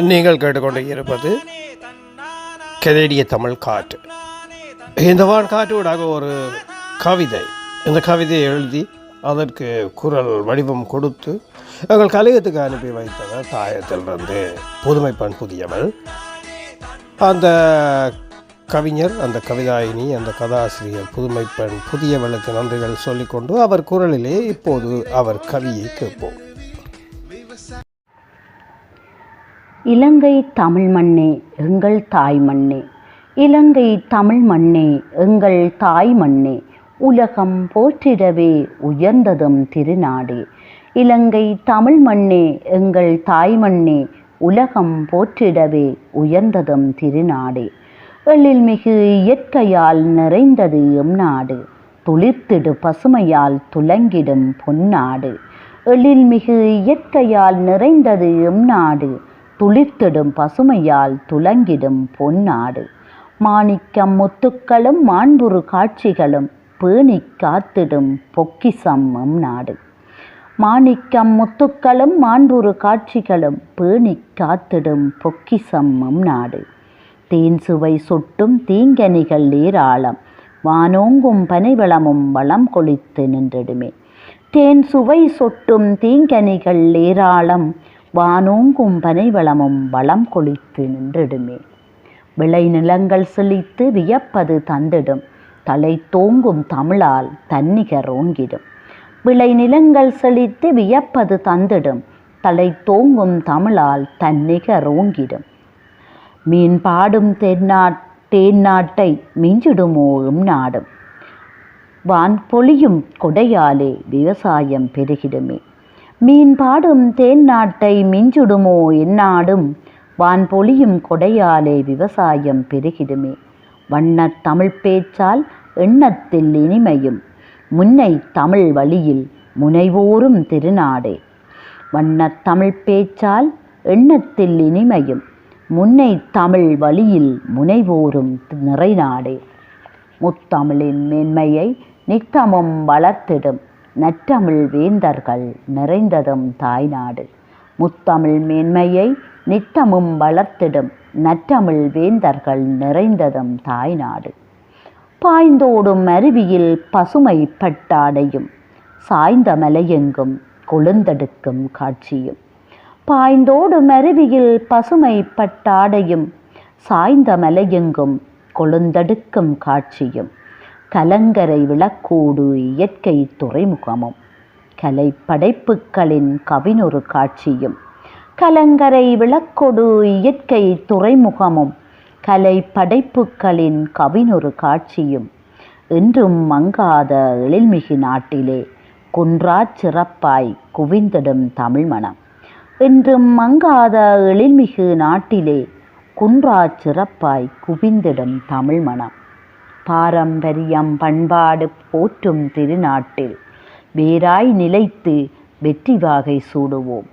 நீங்கள் கேட்டுக்கொண்டு இருப்பது கனேடிய தமிழ் காற்று. இந்த வான் ஒரு கவிதை. இந்த கவிதையை எழுதி அதற்கு குரல் வடிவம் கொடுத்து எங்கள் கலையத்துக்கு அனுப்பி வைத்தவர் தாயத்திலிருந்து புதுமைப்பண் புதியவள். அந்த கவிஞர் அந்த கவிதாயினி அந்த கதாசிரியர் புதுமைப்பெண் புதியவளுக்கு நன்றிகள் சொல்லிக்கொண்டு அவர் குரலிலே இப்போது அவர் கவியை கேட்போம். இலங்கை தமிழ் மண்ணே எங்கள் தாய் மண்ணே. இலங்கை தமிழ் மண்ணே எங்கள் தாய் மண்ணே. உலகம் போற்றிடவே உயர்ந்ததும் திருநாடே. இலங்கை தமிழ் மண்ணே எங்கள் தாய் மண்ணே. உலகம் போற்றிடவே உயர்ந்ததும் திருநாடே. எழில்மிகு இயற்கையால் நிறைந்தது எம் நாடு. துளிர்த்திடு பசுமையால் துலங்கிடும் பொன்னாடு எழில்மிகு இயற்கையால் நிறைந்தது எம் நாடு. துளிர்த்திடும் பசுமையால் துலங்கிடும் பொன்னாடு. மாணிக்கம் முத்துக்களும் மாண்புறு காட்சிகளும் பேணி காத்திடும் பொக்கிசம் எம் நாடு மாணிக்கம் முத்துக்களும் மாண்புறு காட்சிகளும் பேணி காத்திடும் பொக்கிசம் எம் நாடு தேன் சுவை சொட்டும் தீங்கனிகள் ஏராளம். வானோங்கும் பனைவளமும் வளம் கொளித்து நின்றிடுமே. தேன் சுவை சொட்டும் தீங்கனிகள் ஏராளம். வானோங்கும் பனைவளமும் வளம் கொளித்து நின்றிடுமே. விளைநிலங்கள் செழித்து வியப்பது தந்திடும். தலை தோங்கும் தமிழால் தன்னிகர் ஓங்கிடும். விளைநிலங்கள் செழித்து வியப்பது தந்திடும். தலை தோங்கும் தமிழால் தன்னிகர் ஓங்கிடும். மீன் பாடும் தென்னாட் தேன்னாட்டை மிஞ்சிடுமோ எம் நாடும் வான் பொழியும் கொடையாலே விவசாயம் பெருகிடுமே. மீன் பாடும் தேன்னாட்டை மிஞ்சுடுமோ எந்நாடும்? வான் பொழியும் கொடையாலே விவசாயம் பெருகிடுமே. வண்ணத் தமிழ் பேச்சால் எண்ணத்தில் இனிமையும். முன்னை தமிழ் வழியில் முனைவோரும் திருநாடே. வண்ண தமிழ் பேச்சால் எண்ணத்தில் இனிமையும். முன்னை தமிழ் வழியில் முனைவோரும் நிறைநாடே. முத்தமிழின் மேன்மையை நித்தமும் வளர்த்திடும். நற்றமிழ் வேந்தர்கள் நிறைந்ததும் தாய்நாடு. முத்தமிழ் மேன்மையை நித்தமும் வளர்த்திடும் நற்றமிழ் வேந்தர்கள் நிறைந்ததும் தாய்நாடு. பாய்ந்தோடும் அருவியில் பசுமை பட்டாடையும் சாய்ந்த மலையெங்கும் கொழுந்தெடுக்கும் காட்சியும். பாய்ந்தோடும் அருவியில் பசுமை பட்டாடையும் சாய்ந்த மலையெங்கும் கொழுந்தெடுக்கும் காட்சியும். கலங்கரை விளக்கோடு இயற்கை துறைமுகமும் கலை படைப்புகளின் கவினொரு காட்சியும் கலங்கரை விளக்கொடு இயற்கை துறைமுகமும் கலை படைப்புகளின் கவினொரு காட்சியும் என்றும் மங்காத எழில்மிகு நாட்டிலே குன்றா சிறப்பாய் குவிந்திடும் தமிழ் மனம். என்றும் மங்காத எழில்மிகு நாட்டிலே குன்றா சிறப்பாய் குவிந்திடும் தமிழ் மனம். பாரம்பரியம் பண்பாடு போற்றும் திருநாட்டில் வேராய் நிலைத்து வெற்றி வாகை சூடுவோம்.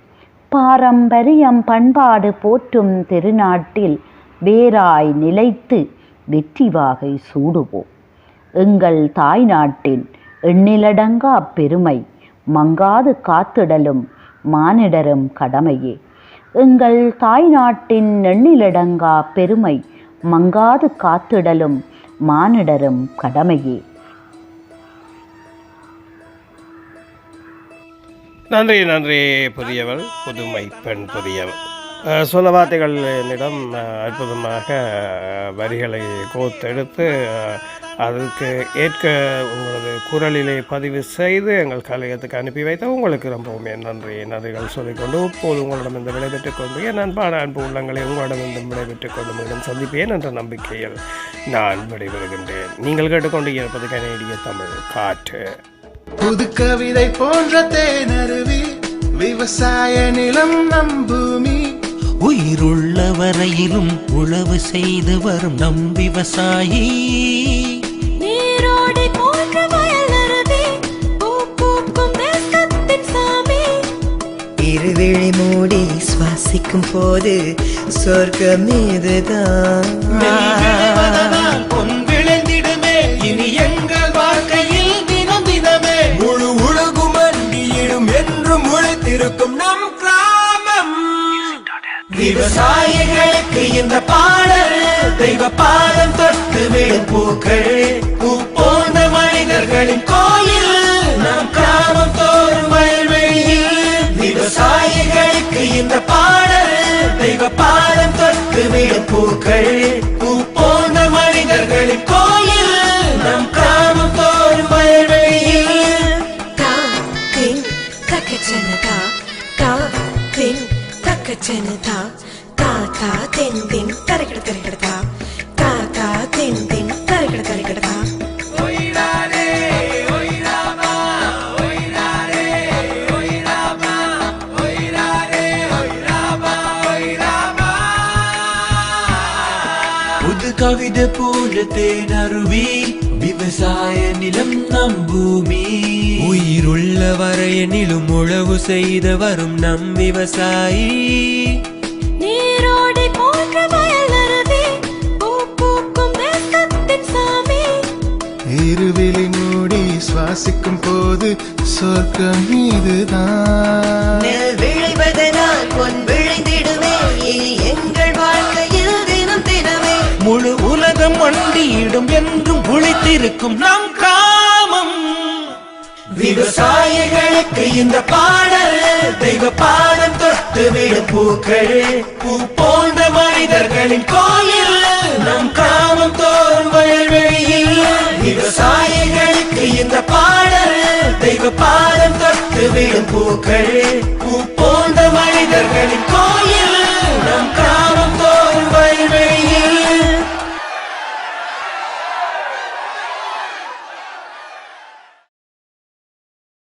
பாரம்பரியம் பண்பாடு போற்றும் திருநாட்டில் வேராய் நிலைத்து வெற்றி வாகை சூடுவோம். எங்கள் தாய் நாட்டின் எண்ணிலடங்கா பெருமை மங்காது காத்திடலும் மானிடரும் கடமையே. எங்கள் தாய் நாட்டின் எண்ணிலடங்கா பெருமை மங்காது காத்திடலும் மானிடரும் கடமையே. நன்றி நன்றி புதியவள் புதுமை பெண் புதியவள். சொல்ல வார்த்தைகள் என்னிடம் அற்புதமாக வரிகளை கோத்தெடுத்து அதற்கு ஏற்க உங்களது குரலிலே பதிவு செய்து எங்கள் கலையத்துக்கு அனுப்பி வைத்த உங்களுக்கு ரொம்பவுமே நன்றி. நன்றிகள் சொல்லிக்கொண்டு இப்போது உங்களிடம் இந்த விடைபெற்றுக் கொண்டு என் அன்பான அன்பு உள்ளங்களை உங்களிடம் இந்த விடைபெற்றுக் கொண்டு மீண்டும் சந்திப்பேன் என்ற நம்பிக்கையில். நான் விடைபெறுகின்றேன். நீங்கள் கேட்டுக்கொண்டு இருப்பது கனேடிய தமிழ் காற்று. புது கவிதை போன்ற தேனருவி விவசாய நிலம் நம் பூமி. உயிருள்ள வரையிலும் உழவு செய்து வரும் நம் விவசாயி. இருவிழி மூடி சுவாசிக்கும் போது சொர்க்கம் இதுதான். விளைந்திடுமே இனி எங்கள் வாழ்க்கையில் தினம் தினமே. முழு உலகும் அண்டியிடும் என்றும் உழைத்திருக்கும் நம் கிராம விவசாயிகளுக்கு இந்த பாடல் தெய்வ பாதம் தொட்டு விடும் பூக்கள். பூ போன்ற மனிதர்களின் பூக்கள் பூ போன மனிதர்களின் புது கவிதை போல தேனருவி விவசாய நிலம் நம் பூமி. உயிருள்ள வரையனிலும் உழவு செய்து வரும் நம் விவசாயி. இருவிழி மூடி சுவாசிக்கும் போது சொர்க்கம் இதுதான் வேண்டும் என்றும் உழைத்திருக்கும் நம் காமம் விவசாயிகளுக்கு இந்த பாடல் தெய்வ பாடம் தொட்டு விடும் பூக்கள். பூ போன்ற மனிதர்களின் கோயில் நம் காமம் தோறும் வயல்வெளியில். விவசாயிகளுக்கு இந்த பாடல் தெய்வ பாடம் தொட்டு விடும் பூக்கள். பூ